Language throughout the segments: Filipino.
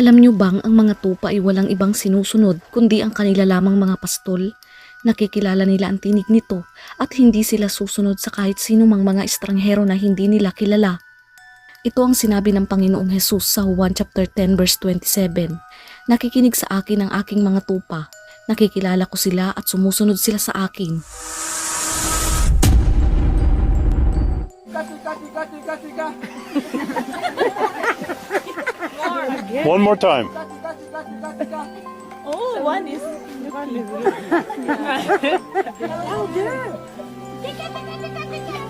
Alam niyo bang ang mga tupa ay walang ibang sinusunod kundi ang kanila lamang mga pastol? Nakikilala nila ang tinig nito at hindi sila susunod sa kahit sino mang mga estranghero na hindi nila kilala. Ito ang sinabi ng Panginoong Hesus sa Juan chapter 10 verse 27. Nakikinig sa akin ang aking mga tupa. Nakikilala ko sila at sumusunod sila sa akin. One more time. oh, one is. One is. oh, good. Pika, pika, pika.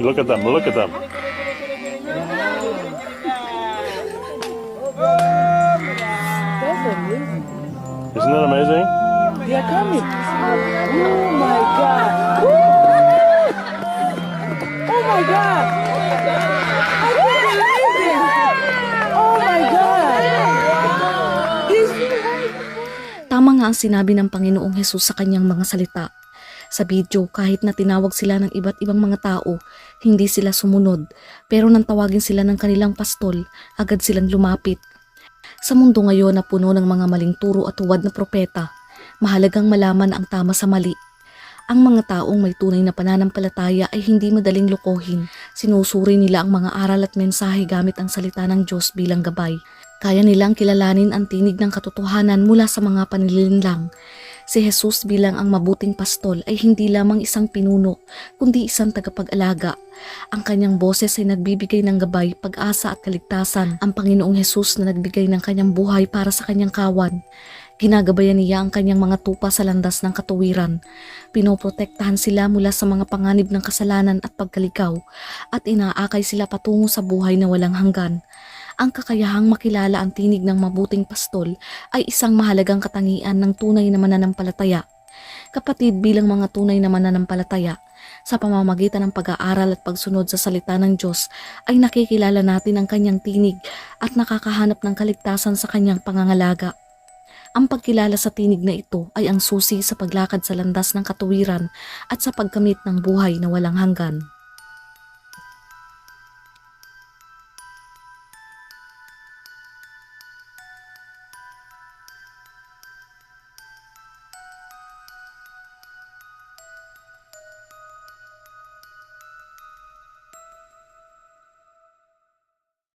Look at them, look at them. Isn't that amazing? They are coming. Oh my God. Oh my God. I can't believe it. Oh my God. He's Tama nga ang sinabi ng Panginoong Hesus sa kanyang mga salita. Sa video, kahit na tinawag sila ng iba't ibang mga tao, hindi sila sumunod. Pero nang tawagin sila ng kanilang pastol, agad silang lumapit. Sa mundo ngayon na puno ng mga maling turo at huwad na propeta, mahalagang malaman ang tama sa mali. Ang mga taong may tunay na pananampalataya ay hindi madaling lokohin. Sinusuri nila ang mga aral at mensahe gamit ang salita ng Diyos bilang gabay. Kaya nilang kilalanin ang tinig ng katotohanan mula sa mga panlilinlang. Si Jesus bilang ang mabuting pastol ay hindi lamang isang pinuno, kundi isang tagapag-alaga. Ang kanyang boses ay nagbibigay ng gabay, pag-asa at kaligtasan. Ang Panginoong Jesus na nagbigay ng kanyang buhay para sa kanyang kawan. Ginagabayan niya ang kanyang mga tupa sa landas ng katuwiran. Pinoprotektahan sila mula sa mga panganib ng kasalanan at pagkalikaw at inaakay sila patungo sa buhay na walang hanggan. Ang kakayahang makilala ang tinig ng mabuting pastol ay isang mahalagang katangian ng tunay na mananampalataya. Kapatid bilang mga tunay na mananampalataya, sa pamamagitan ng pag-aaral at pagsunod sa salita ng Diyos ay nakikilala natin ang kanyang tinig at nakakahanap ng kaligtasan sa kanyang pangangalaga. Ang pagkilala sa tinig na ito ay ang susi sa paglakad sa landas ng katuwiran at sa pagkamit ng buhay na walang hanggan.